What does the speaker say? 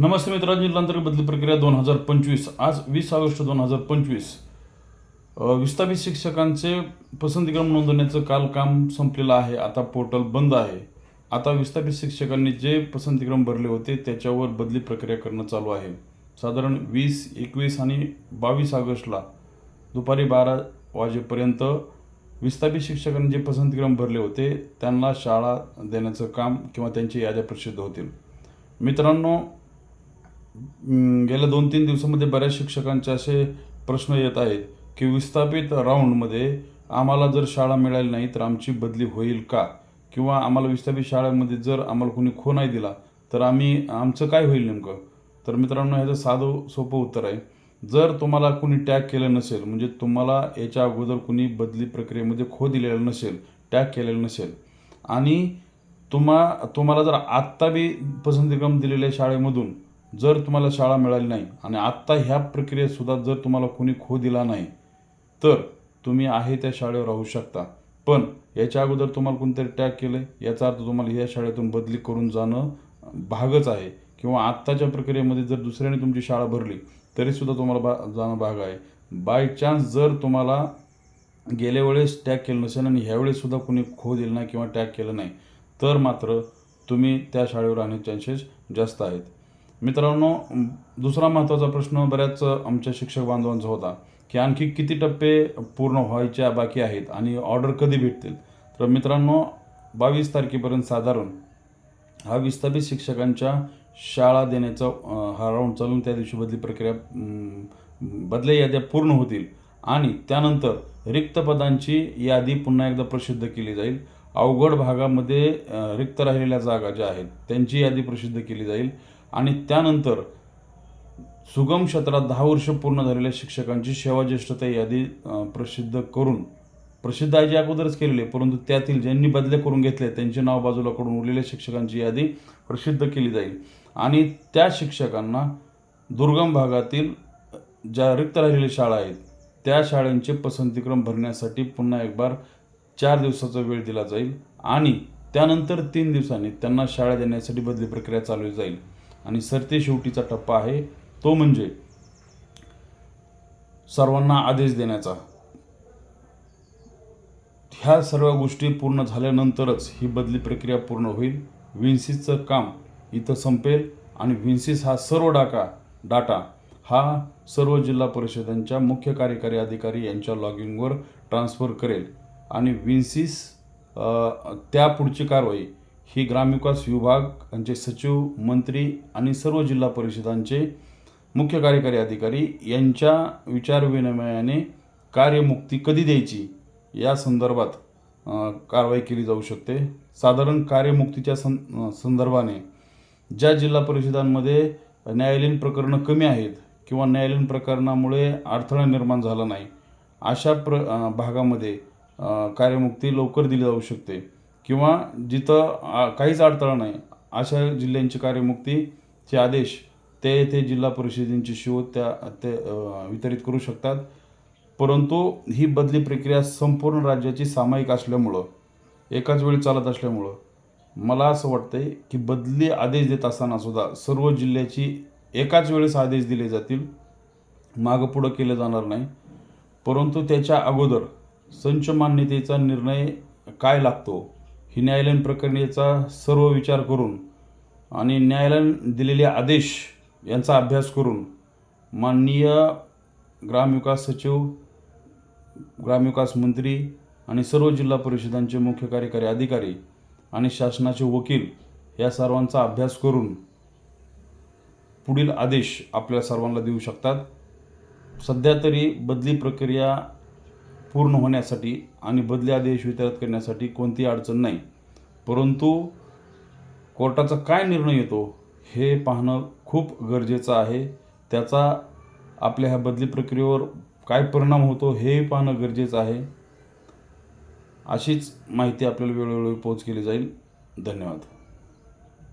नमस्ते मित्रांनो जिल्हांतर्गत बदली प्रक्रिया दोन हजार पंचवीस आज वीस ऑगस्ट दोन हजार पंचवीस. विस्थापित शिक्षकांचे पसंतीक्रम नोंदवण्याचं काल काम संपलेलं आहे आता पोर्टल बंद आहे. आता विस्थापित शिक्षकांनी जे पसंतीक्रम भरले होते त्याच्यावर बदली प्रक्रिया करणं चालू आहे. साधारण वीस एकवीस आणि बावीस ऑगस्टला दुपारी बारा वाजेपर्यंत विस्थापित शिक्षकांनी जे पसंतीक्रम भरले होते त्यांना शाळा देण्याचं काम किंवा त्यांची याद्या प्रसिद्ध होतील. मित्रांनो गेल्या दोन तीन दिवसामध्ये बऱ्याच शिक्षकांचे असे प्रश्न येत आहेत की विस्थापित राऊंडमध्ये आम्हाला जर शाळा मिळाली नाही तर आमची बदली होईल का? किंवा आम्हाला विस्थापित शाळेमध्ये जर आम्हाला कोणी खो नाही दिला तर आम्ही आमचं काय होईल नेमकं? तर मित्रांनो ह्याचं साधं सोपं उत्तर आहे. जर तुम्हाला कुणी टॅग केलं नसेल म्हणजे तुम्हाला याच्या अगोदर कुणी बदली प्रक्रियेमध्ये खो दिलेला नसेल टॅग केलेलं नसेल आणि तुम्हा तुम्हाला जर आत्ता बी पसंतीक्रम दिलेल्या शाळेमधून जर तुम्हाला शाळा मिळाली नाही आणि आत्ता ह्या प्रक्रियेतसुद्धा जर तुम्हाला कोणी खो दिला नाही तर तुम्ही आहे त्या शाळेवर राहू शकता. पण याच्या अगोदर तुम्हाला कोणतरी टॅग केलं याचा अर्थ तुम्हाला या शाळेतून बदली करून जाणं भागच आहे. किंवा आत्ताच्या प्रक्रियेमध्ये जर दुसऱ्याने तुमची शाळा भरली तरीसुद्धा तुम्हाला बा जाणं भाग आहे. बाय चान्स जर तुम्हाला गेल्या वेळेस टॅग केलं नसेल आणि ह्यावेळेससुद्धा कोणी खो दिलं नाही किंवा टॅग केलं नाही तर मात्र तुम्ही त्या शाळेवर राहण्याचे चान्सेस जास्त आहेत. मित्रांनो दुसरा महत्त्वाचा प्रश्न बऱ्याच आमच्या शिक्षक बांधवांचा होता की आणखी किती टप्पे पूर्ण व्हायच्या बाकी आहेत आणि ऑर्डर कधी भेटतील? तर मित्रांनो बावीस तारखेपर्यंत साधारण हा विस्थापित शिक्षकांच्या शाळा देण्याचा हा राऊंड चालून त्या दिवशी बदली प्रक्रिया बदल्या याद्या पूर्ण होतील आणि त्यानंतर रिक्त पदांची यादी पुन्हा एकदा प्रसिद्ध केली जाईल. अवघड भागामध्ये रिक्त राहिलेल्या जागा ज्या आहेत त्यांची यादी प्रसिद्ध केली जाईल. आणि त्यानंतर सुगम क्षेत्रात दहा वर्ष पूर्ण झालेल्या शिक्षकांची सेवाज्येष्ठता यादी प्रसिद्ध करून प्रसिद्ध आहे जी अगोदरच केलेली परंतु त्यातील ज्यांनी बदले करून घेतले त्यांचे नाव बाजूला करून उरलेल्या शिक्षकांची यादी प्रसिद्ध केली जाईल. आणि त्या शिक्षकांना दुर्गम भागातील ज्या रिक्त राहिलेल्या शाळा आहेत त्या शाळांचे पसंतीक्रम भरण्यासाठी पुन्हा एक बार चार दिवसाचा वेळ दिला जाईल आणि त्यानंतर तीन दिवसांनी त्यांना शाळा देण्यासाठी बदली प्रक्रिया चालवली जाईल. आणि सरते शेवटीचा टप्पा आहे. तो म्हणजे सर्वांना आदेश देण्याचा. ह्या सर्व गोष्टी पूर्ण झाल्यानंतरच ही बदली प्रक्रिया पूर्ण होईल. विन्सिसचं काम इथं संपेल आणि विन्सिस हा सर्व डाका डाटा हा सर्व जिल्हा परिषदांच्या मुख्य कार्यकारी अधिकारी यांच्या लॉगिंगवर ट्रान्स्फर करेल. आणि विन्सिस त्या पुढची कारवाई ही ग्रामविकास विभाग यांचे सचिव मंत्री आणि सर्व जिल्हा परिषदांचे मुख्य कार्यकारी अधिकारी यांच्या विचारविनिमयाने कार्यमुक्ती कधी द्यायची? या संदर्भात कारवाई केली जाऊ शकते. साधारण कार्यमुक्तीच्या सं संदर्भाने ज्या जिल्हा परिषदांमध्ये न्यायालयीन प्रकरणं कमी आहेत किंवा न्यायालयीन प्रकरणामुळे अडथळा निर्माण झाला नाही अशा प्र भागामध्ये कार्यमुक्ती लवकर दिली जाऊ शकते. किंवा जिथं काहीच अडथळा नाही अशा जिल्ह्यांची कार्यमुक्तीचे आदेश ते ते जिल्हा परिषदेंची शोध त्या ते वितरित करू शकतात. परंतु ही बदली प्रक्रिया संपूर्ण राज्याची सामायिक असल्यामुळं एकाच वेळी चालत असल्यामुळं मला असं वाटतंय की बदली आदेश देत असताना सुद्धा सर्व जिल्ह्याची एकाच वेळेस आदेश दिले जातील मागं पुढं केलं जाणार नाही. परंतु त्याच्या अगोदर संच मान्यतेचा निर्णय काय लागतो? ही न्यायालयीन प्रक्रियेचा सर्व विचार करून आणि न्यायालयीन दिलेले आदेश यांचा अभ्यास करून माननीय ग्रामविकास सचिव ग्रामविकास मंत्री आणि सर्व जिल्हा परिषदांचे मुख्य कार्यकारी अधिकारी आणि शासनाचे वकील या सर्वांचा अभ्यास करून पुढील आदेश आपल्या सर्वांना देऊ शकतात. सध्या तरी बदली प्रक्रिया पूर्ण होण्यासाठी आणि बदली आदेश वितरित करण्यासाठी कोणतीही अडचण नाही. परंतु कोर्टाचा काय निर्णय येतो हे पाहणं खूप गरजेचं आहे. त्याचा आपल्या ह्या बदली प्रक्रियेवर काय परिणाम होतो हे पाहणं गरजेचं आहे. अशीच माहिती आपल्याला वेळोवेळी पोच केली जाईल. धन्यवाद.